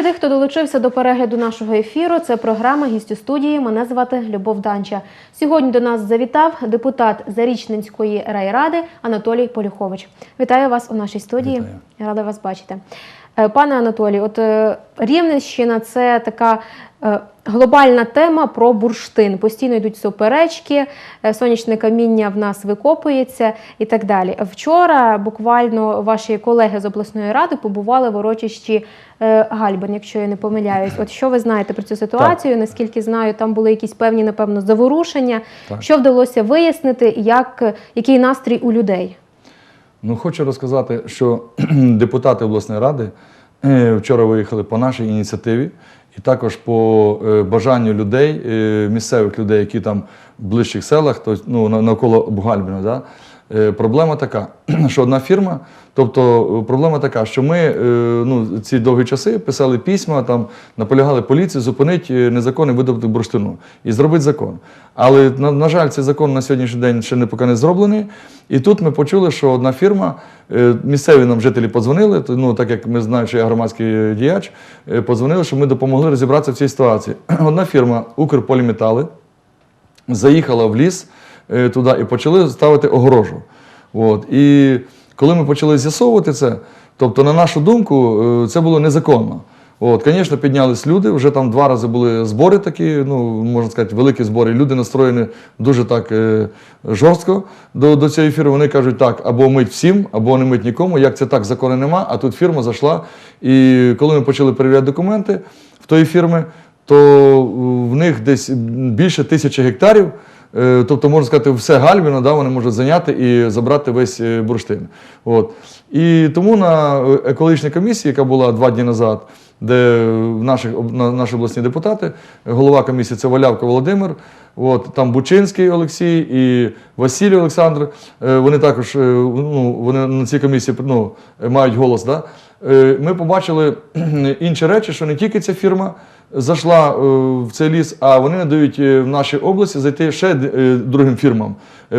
Вітаю тих, хто долучився до перегляду нашого ефіру. Це програма гістю студії. Мене звати Любов Данча. Сьогодні до нас завітав депутат Зарічненської райради Анатолій Полюхович. Вітаю вас у нашій студії. Вітаю. Рада вас бачити. Е, Пане Анатолій, от е, Рівненщина це така е, глобальна тема про бурштин. Постійно йдуть суперечки, сонячне каміння в нас викопується і так далі. Вчора буквально ваші колеги з обласної ради побували в урочищі Гальбин, якщо я не помиляюсь. От що ви знаєте про цю ситуацію? Наскільки знаю, там були якісь певні, напевно, заворушення. Так. Що вдалося вияснити, як, який настрій у людей? Ну, хочу розказати, що депутати обласної ради е, вчора виїхали по нашій ініціативі, і також по е, бажанню людей, е, місцевих людей, які там в ближчих селах, тобто, ну, навколо Бугальбіна. Да? Е, Проблема така, що одна фірма, тобто е, проблема така, що ми е, ну, ці довгі часи писали письма, там наполягали поліцію зупинити незаконний видобуток бурштину і зробити закон. Але, на, на жаль, цей закон на сьогоднішній день ще не поки не зроблений. І тут ми почули, що одна фірма, місцеві нам жителі подзвонили, ну, так як ми знаємо, що я громадський діяч, подзвонили, що ми допомогли розібратися в цій ситуації. Одна фірма Укрполіметали заїхала в ліс туди і почали ставити огорожу. От. І коли ми почали з'ясовувати це, тобто, на нашу думку, е, це було незаконно. От, звісно, піднялись люди, вже там два рази були збори такі, ну, можна сказати, великі збори. Люди настроєні дуже так е, жорстко до, до цієї фірми. Вони кажуть, так, або мить всім, або не мить нікому. Як це так, закону нема, а тут фірма зайшла. І коли ми почали перевіряти документи в тої фірми, то е, в них десь більше тисячі гектарів. Е, Тобто, можна сказати, все Гальвіно, да, вони можуть зайняти і забрати весь е, бурштин. От. І тому на е, екологічній комісії, яка була два дні назад, де в наших, об- на- наші обласні депутати, голова комісії це Валявка Володимир, от, там Бучинський Олексій і Василій Олександр. Е, Вони також е, ну, вони на цій комісії ну, мають голос. Да? Е, Ми побачили інші речі, що не тільки ця фірма зайшла в цей ліс, а вони не дають в нашій області зайти ще другим фірмам,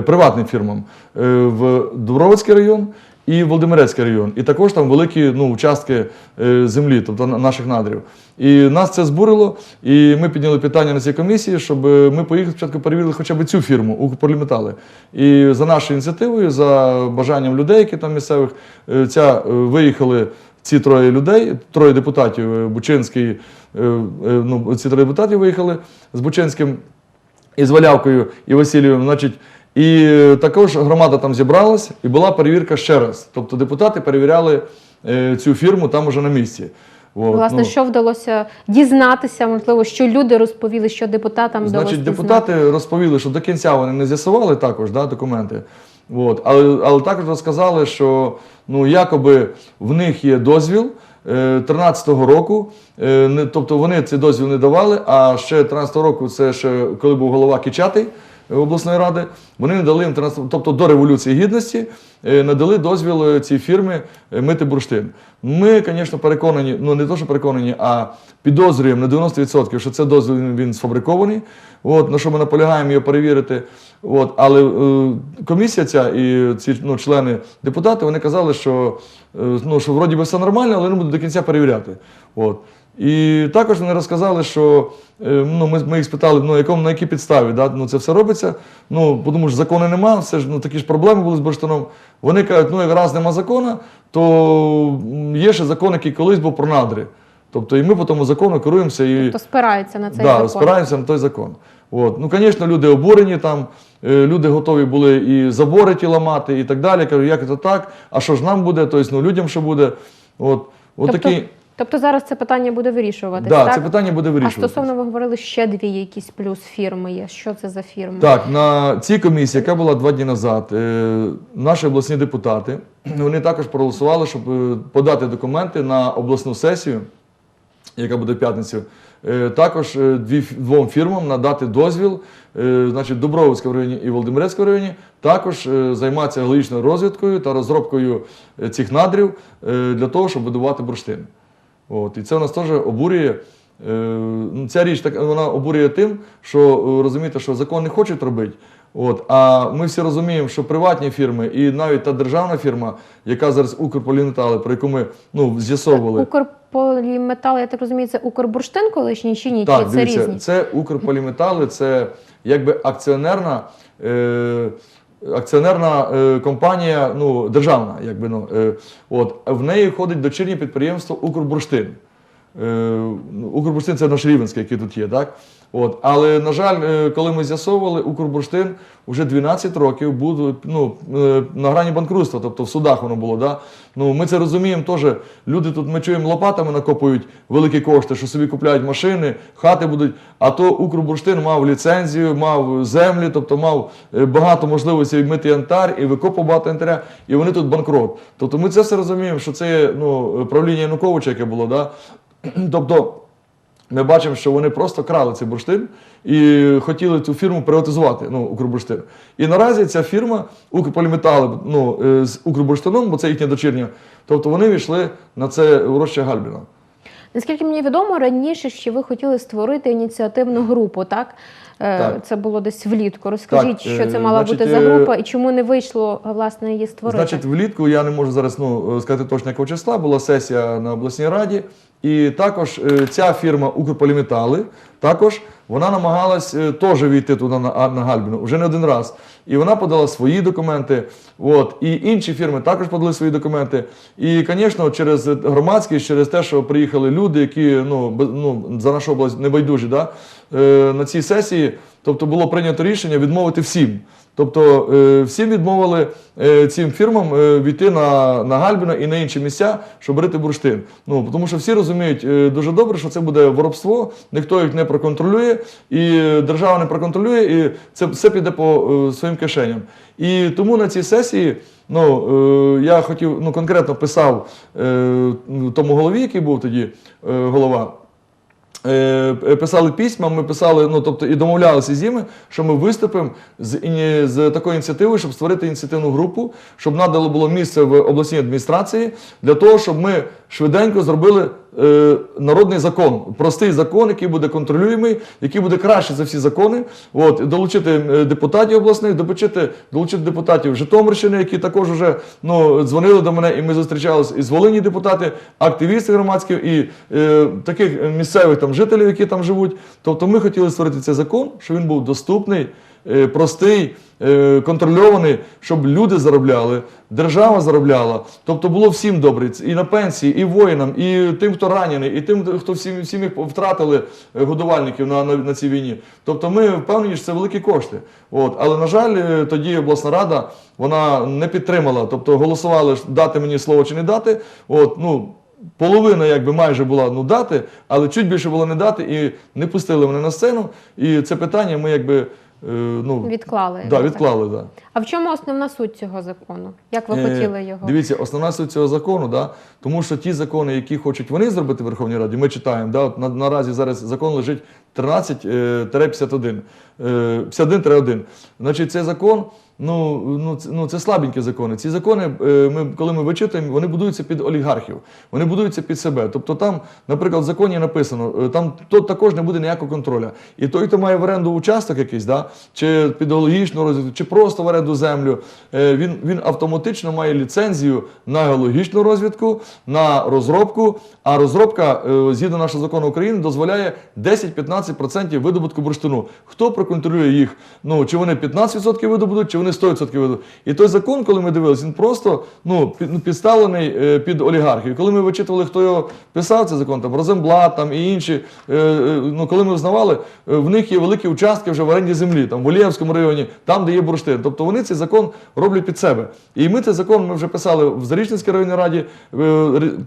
приватним фірмам в Дубровицький район і Володимирецький район. І також там великі ну, участки е, землі, тобто наших надрів. І нас це збурило, і ми підняли питання на цій комісії, щоб е, ми поїхали спочатку перевірили хоча б цю фірму Укрполіметали. І за нашою ініціативою, за бажанням людей, які там місцевих, е, ця виїхали ці троє людей, троє депутатів, Бучинський, ну, ці троє депутатів виїхали з Бучинським і з Валявкою і Васильєвим. Значить, і е, також громада там зібралась, і була перевірка ще раз. Тобто депутати перевіряли е, цю фірму там уже на місці. От, Власне, ну. що вдалося дізнатися, можливо, що люди розповіли, що депутатам вдалося Значить, дізнати? депутати розповіли, що до кінця вони не з'ясували також да, документи. От. Але, але також розказали, що ну, якоби в них є дозвіл. 13-го року, е, не- тобто вони цей дозвіл не давали, а ще 13-го року, це ще коли був голова Кичатий е, обласної ради, вони не дали їм 13, тобто до Революції Гідності е, надали дозвіл е, цій фірмі е, мити бурштин. Ми, звісно, переконані, ну не то, що переконані, а підозрюємо на 90%, що це дозвіл він сфабрикований. От, на що ми наполягаємо його перевірити. От, але е, комісія ця і ці ну, члени депутати вони казали, що, е, ну, що вроді би все нормально, але не будуть до кінця перевіряти. От. І також вони розказали, що е, ну, ми, ми їх спитали, ну, якому, на якій підставі да, ну, це все робиться. Ну, тому що закону немає, все ж ну, такі ж проблеми були з бурштином. Вони кажуть, ну як раз нема закону, то є ще закон, який колись був про надри. Тобто і ми по тому закону керуємося і То спираються на цей да, закон. спираємося на той закон. От. Ну, звісно, люди обурені там, е, люди готові були і забори ті ламати, і так далі. Кажуть, як це так? А що ж нам буде? Тобто, ну, людям що буде? От, от Тобто, такі, тобто зараз це питання буде вирішуватися, да, так? це питання буде а стосовно ви говорили, ще дві якісь плюс фірми є. Що це за фірми? Так, на цій комісії, яка була два дні назад, е, наші обласні депутати вони також проголосували, щоб е, подати документи на обласну сесію, яка буде в п'ятницю. Е, Також е, дві, двом фірмам надати дозвіл, е, значить, в Дубровицькому районі і Володимирецькому районі, також е, займатися геологічною розвідкою та розробкою цих надрів е, для того, щоб будувати бурштин. От, і це у нас теж обурює. Е, ну, Ця річ так, вона обурює тим, що е, розумієте, що закон не хочуть робити, От, а ми всі розуміємо, що приватні фірми і навіть та державна фірма, яка зараз Укрполіметали, про яку ми ну, з'ясовували. Укрполіметал, я так розумію, це Укрбурштин колишній чи ні? Так, чи це дивіться, різні? це Укрполіметали, це якби акціонерна. Е, Акціонерна е, компанія, ну, державна, якби ну, е, от, в неї входить дочірнє підприємство Укрбурштин. Е, Укрбурштин це наш Рівенський, який тут є, так? От, але, на жаль, е, коли ми з'ясовували, Укрбурштин вже 12 років був ну, е, на грані банкрутства, тобто в судах воно було. Да? Ну, ми це розуміємо теж. Люди тут ми чуємо лопатами накопують великі кошти, що собі купляють машини, хати будуть. А то Укрбурштин мав ліцензію, мав землі, тобто мав е, багато можливостей відмити янтар і викопу багато янтаря, і вони тут банкрот. Тобто ми це все розуміємо, що це ну, правління Януковича, яке було. Да? Тобто ми бачимо, що вони просто крали цей бурштин і хотіли цю фірму приватизувати, ну, Укрбурштин. І наразі ця фірма Укрполіметали ну, е, з Укрбурштином, бо це їхня дочірня, тобто вони війшли на це урочище Гальбіна. Наскільки мені відомо, раніше ще ви хотіли створити ініціативну групу, так? Е, Так. Це було десь влітку. Розкажіть, Так, що це е, мала значить, бути за е, група і чому не вийшло власне її створити? Значить, влітку я не можу зараз ну, сказати точно якого числа, була сесія на обласній раді. І також ця фірма Укрполіметали, також вона намагалась теж війти туди на, на Гальбіну вже не один раз. І вона подала свої документи. От, і інші фірми також подали свої документи. І, звісно, через громадськість, через те, що приїхали люди, які ну, ну, за нашу область небайдужі, да, е, на цій сесії, тобто було прийнято рішення відмовити всім. Тобто е, всім відмовили е, цим фірмам е, війти на, на Гальбіна і на інші місця, щоб брати бурштин. Ну, тому що всі розуміють дуже добре, що це буде воровство, ніхто їх не проконтролює, і держава не проконтролює, і це все піде по своїм кишеням. І тому на цій сесії ну, я хотів, ну, конкретно писав е, тому голові, який був тоді голова. Е, писали письма, ми писали, ну тобто і домовлялися з ними, що ми виступимо з, з такою ініціативою, щоб створити ініціативну групу, щоб надало було місце в обласній адміністрації для того, щоб ми швиденько зробили е, народний закон, простий закон, який буде контролюємий, який буде краще за всі закони. От долучити е, депутатів обласних, долучити, долучити депутатів Житомирщини, які також вже ну, дзвонили до мене, і ми зустрічалися із Волині депутати, активісти громадські і е, таких місцевих там жителів, які там живуть. Тобто ми хотіли створити цей закон, щоб він був доступний, простий, е, контрольований, щоб люди заробляли, держава заробляла. Тобто було всім добре, і на пенсії, і воїнам, і тим, хто ранений, і тим, хто всім, всім їх втратили е, годувальників на, на, на цій війні. Тобто ми впевнені, що це великі кошти. От. Але, на жаль, е, тоді обласна рада вона не підтримала, тобто голосували дати мені слово чи не дати. От, ну, Половина якби майже була ну дати, але чуть більше було не дати і не пустили мене на сцену. І це питання ми якби е, ну, Відклали. да, відклали. Да. А в чому основна суть цього закону? Як ви Е, хотіли його? Дивіться, основна суть цього закону, да, тому що ті закони, які хочуть вони зробити в Верховній Раді, ми читаємо. Да, от на, наразі зараз закон лежить 13-51, е, 51-1. Значить, цей закон. Ну, ну, це, ну, це слабенькі закони. Ці закони, е, ми, коли ми вичитуємо, вони будуються під олігархів, вони будуються під себе. Тобто там, наприклад, в законі написано, е, там то також не буде ніякого контролю. І той, хто має в оренду участок якийсь, да, чи підгеологічну розвідку, чи просто в оренду землю, е, він, він автоматично має ліцензію на геологічну розвідку, на розробку. А розробка, е, згідно нашого закону України, дозволяє 10-15% видобутку бурштину. Хто проконтролює їх? Ну, чи вони 15% видобудуть, чи вони 100% видобудуть. І той закон, коли ми дивилися, він просто ну, ну, підставлений е, під олігархів. Коли ми вичитували, хто його писав, цей закон, там Розенблат там, і інші, е, е, ну, коли ми взнавали, в них є великі участки вже в оренді землі, там в Оліївському районі, там, де є бурштин. Тобто вони цей закон роблять під себе. І ми цей закон ми вже писали в Зарічненській районній раді,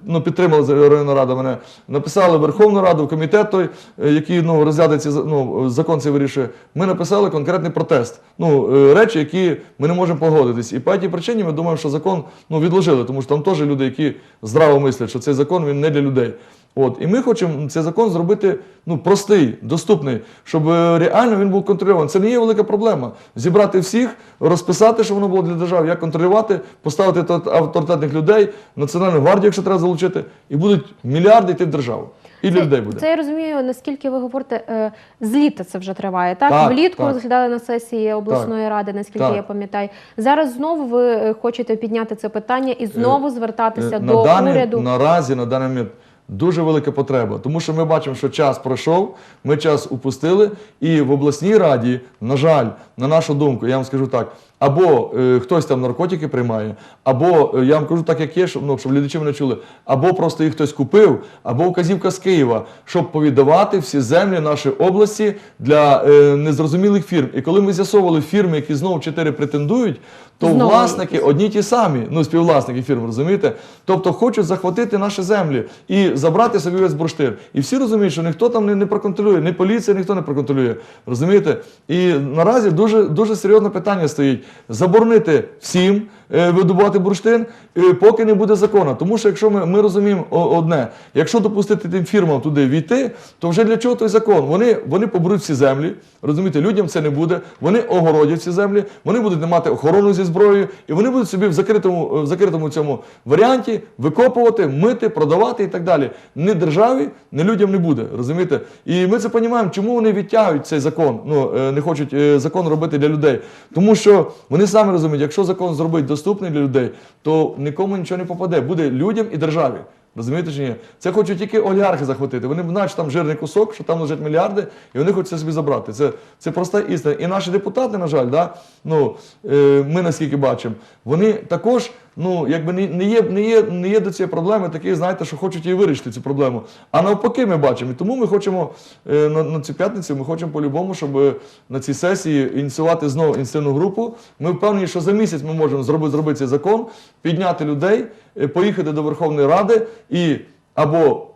ну, підтримала районна рада мене, написали Верховну Раду, комітет той, який ну, розглядає ці, ну, закон цей вирішує. Ми написали конкретний протест. Ну, е, речі, які ми не можемо погодитись. І по цій причині ми думаємо, що закон ну, відложили, тому що там теж люди, які здраво мислять, що цей закон він не для людей. От, і ми хочемо цей закон зробити ну, простий, доступний, щоб е, реально він був контрольований. Це не є велика проблема. Зібрати всіх, розписати, щоб воно було для держави, як контролювати, поставити авторитетних людей, Національну гвардію, якщо треба залучити, і будуть мільярди йти в державу. І для людей буде. Це я розумію, наскільки ви говорите, е, з літа це вже триває. Так, Так, влітку так. розглядали на сесії обласної ради, наскільки Так. я пам'ятаю. Зараз знову ви е, хочете підняти це питання і знову звертатися Е, до даний, уряду. Наразі на даний момент дуже велика потреба, тому що ми бачимо, що час пройшов, ми час упустили, і в обласній раді, на жаль, на нашу думку, я вам скажу так. Або е, хтось там наркотики приймає, або е, я вам кажу так, як є, щоб, ну, щоб глядачі мене чули, або просто їх хтось купив, або вказівка з Києва, щоб повіддавати всі землі нашої області для е, незрозумілих фірм. І коли ми з'ясовували фірми, які знову чотири претендують, то Знову власники одні ті самі, ну співвласники фірм, розумієте? Тобто хочуть захватити наші землі і забрати собі весь бурштин. І всі розуміють, що ніхто там не, не проконтролює, ні поліція, ніхто не проконтролює. Розумієте? І наразі дуже, дуже серйозне питання стоїть: заборонити всім видобувати бурштин, е, поки не буде закону. Тому що якщо ми, ми розуміємо одне, якщо допустити тим фірмам туди війти, то вже для чого той закон? Вони, вони поберуть всі землі, розумієте, людям це не буде, вони огородять ці землі, вони будуть не мати охорону зі зброєю, і вони будуть собі в закритому, в закритому цьому варіанті викопувати, мити, продавати і так далі. Ні державі, ні людям не буде. Розумієте? І ми це розуміємо, чому вони відтягують цей закон, ну е, не хочуть е, закон робити для людей. Тому що вони самі розуміють, якщо закон зробить доступний для людей, то нікому нічого не попаде. Буде людям і державі. Розумієте чи ні? Це хочуть тільки олігархи захватити. Вони що там жирний кусок, що там лежать мільярди, і вони хочуть це собі забрати. Це, це проста істина. І наші депутати, на жаль, да, ну, е, ми наскільки бачимо, вони також ну, якби не, є, не, є, не є до цієї проблеми такі, знаєте, що хочуть її вирішити цю проблему. А навпаки, ми бачимо. І тому ми хочемо е, на, на цю п'ятницю, ми хочемо по-любому, щоб е, на цій сесії ініціювати знову ініціативну групу. Ми впевнені, що за місяць ми можемо зробити, зробити цей закон, підняти людей, е, поїхати до Верховної Ради і або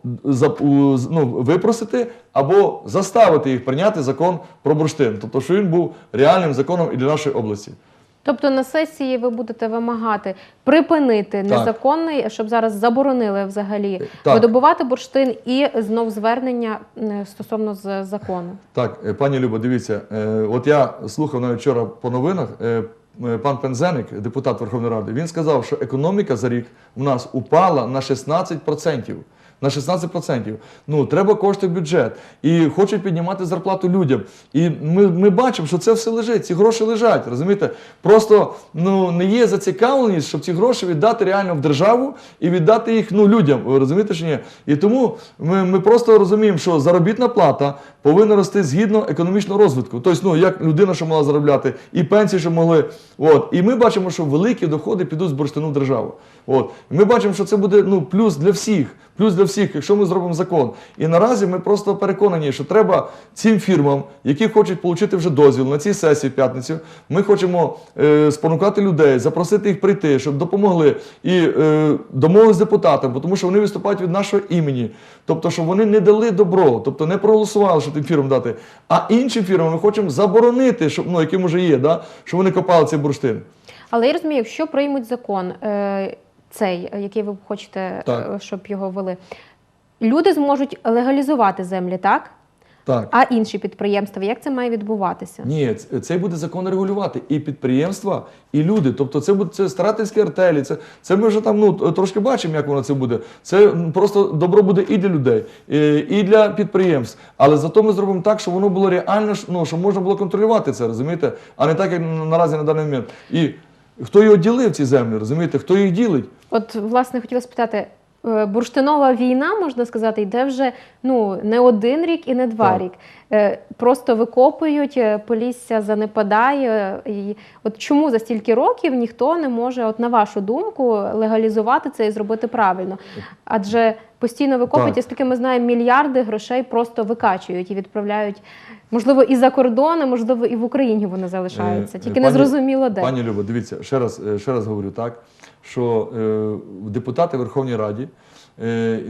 ну, випросити, або заставити їх прийняти закон про бурштин. Тобто, що він був реальним законом і для нашої області. Тобто на сесії ви будете вимагати припинити незаконний, щоб зараз заборонили взагалі Так. видобувати бурштин і знов звернення е, стосовно з закону. Так, е, пані Любо, дивіться, е, от я слухав навіть вчора по новинах. е, е, Пан Пензеник, депутат Верховної Ради, він сказав, що економіка за рік у нас упала на 16%. На 16%. Ну, треба кошти в бюджет. І хочуть піднімати зарплату людям. І ми, ми бачимо, що це все лежить, ці гроші лежать. Розумієте? Просто ну, не є зацікавленість, щоб ці гроші віддати реально в державу і віддати їх ну, людям. Розумієте чи ні? І тому ми, ми просто розуміємо, що заробітна плата повинна рости згідно економічного розвитку. Тобто, ну, як людина, що могла заробляти, і пенсії, що могли. От. І ми бачимо, що великі доходи підуть з бурштину в державу. От. Ми бачимо, що це буде ну, плюс для всіх. Плюс для всіх, якщо ми зробимо закон. І наразі ми просто переконані, що треба цим фірмам, які хочуть отримати вже дозвіл на цій сесії в п'ятницю, ми хочемо е, спонукати людей, запросити їх прийти, щоб допомогли і е, домовились з депутатами, тому що вони виступають від нашого імені. Тобто, щоб вони не дали добро, тобто не проголосували, щоб тим фірмам дати. А іншим фірмам ми хочемо заборонити, щоб, ну, яким вже є, да, щоб вони копали цей бурштин. Але я розумію, якщо приймуть закон е, цей, е, який ви хочете, Так. е, щоб його ввели, люди зможуть легалізувати землі, так? Так. А інші підприємства, як це має відбуватися? Ні, ц- цей буде закон регулювати і підприємства, і люди. Тобто це буде це старательські артелі. Це, це ми вже там ну, трошки бачимо, як воно це буде. Це просто добро буде і для людей, і, і для підприємств. Але зато ми зробимо так, щоб воно було реально, ну, щоб можна було контролювати це, розумієте? А не так, як наразі на даний момент. І хто його ділив, ці землі, розумієте? Хто їх ділить? От, власне, хотіла спитати. е, Бурштинова війна, можна сказати, йде вже ну не один рік і не два Так. рік. Е, Просто викопують, е, полісся занепадає. І от чому за стільки років ніхто не може, от на вашу думку, легалізувати це і зробити правильно? Адже постійно викопують, і ми знаємо, мільярди грошей просто викачують і відправляють, можливо, і за кордони, можливо, і в Україні вони залишаються. Е, Тільки пані- не зрозуміло де. Пані Любо, дивіться, ще раз, е, ще раз говорю так, що е, депутати Верховній Раді, е,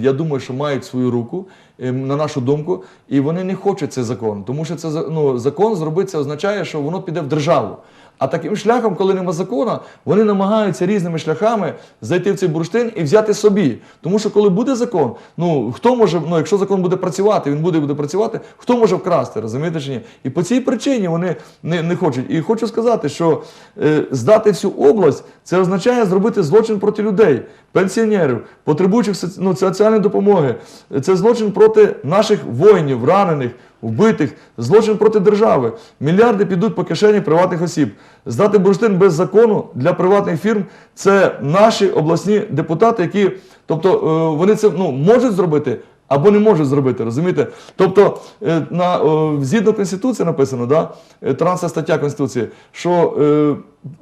я думаю, що мають свою руку, е, на нашу думку, і вони не хочуть цей закон. Тому що це ну, закон зробити це означає, що воно піде в державу. А таким шляхом, коли нема закону, вони намагаються різними шляхами зайти в цей бурштин і взяти собі. Тому що коли буде закон, ну хто може, ну якщо закон буде працювати, він буде буде працювати, хто може вкрасти, розумієте чи ні? І по цій причині вони не, не хочуть. І хочу сказати, що е, здати всю область це означає зробити злочин проти людей. Пенсіонерів, потребуючих ну, соціальної допомоги. Це злочин проти наших воїнів, ранених, вбитих, злочин проти держави. Мільярди підуть по кишені приватних осіб. Здати бурштин без закону для приватних фірм це наші обласні депутати, які, тобто, е, вони це ну, можуть зробити. Або не можуть зробити, розумієте? Тобто, е, на, е, згідно Конституції написано, да, е, 13 стаття Конституції, що е,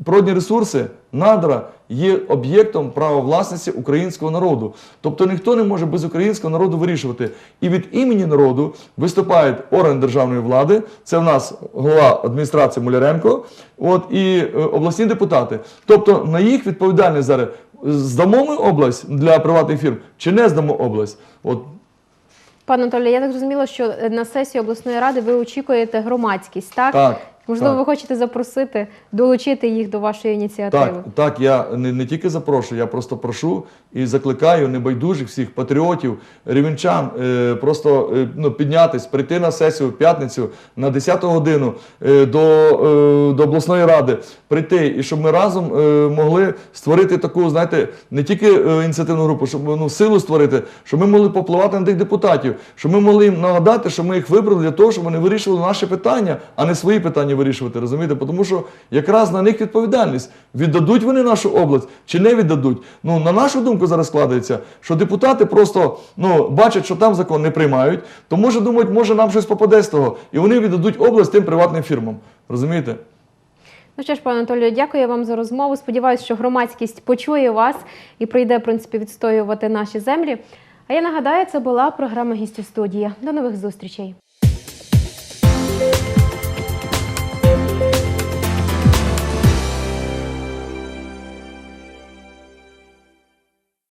природні ресурси, надра є об'єктом права власності українського народу. Тобто ніхто не може без українського народу вирішувати. І від імені народу виступають органи державної влади, це в нас голова адміністрації Муляренко, от, і е, обласні депутати. Тобто на їх відповідальність зараз здамо ми область для приватних фірм чи не здамо область. От Пане Анатолію, я так зрозуміла, що е, на сесії обласної ради ви очікуєте громадськість, так? Так, Можливо, так. ви хочете запросити, долучити їх до вашої ініціативи. Так, так, я не, не тільки запрошую, я просто прошу і закликаю небайдужих всіх патріотів, рівенчан е, просто е, ну, піднятись, прийти на сесію в п'ятницю на 10 годину е, до, е, до обласної ради, прийти, і щоб ми разом е, могли створити таку, знаєте, не тільки е, ініціативну групу, щоб ну, силу створити, щоб ми могли попливати на тих депутатів, щоб ми могли їм нагадати, що ми їх вибрали для того, щоб вони вирішували наші питання, а не свої питання вирішувати. Розумієте? Тому що якраз на них відповідальність. Віддадуть вони нашу область чи не віддадуть. Ну, на нашу думку зараз складається, що депутати просто ну, бачать, що там закон не приймають, то може думають, може нам щось попаде з того, і вони віддадуть область тим приватним фірмам. Розумієте? Ну що ж, пане Анатолію, дякую вам за розмову. Сподіваюсь, що громадськість почує вас і прийде, в принципі, відстоювати наші землі. А я нагадаю, це була програма «Гість у студії. До нових зустрічей.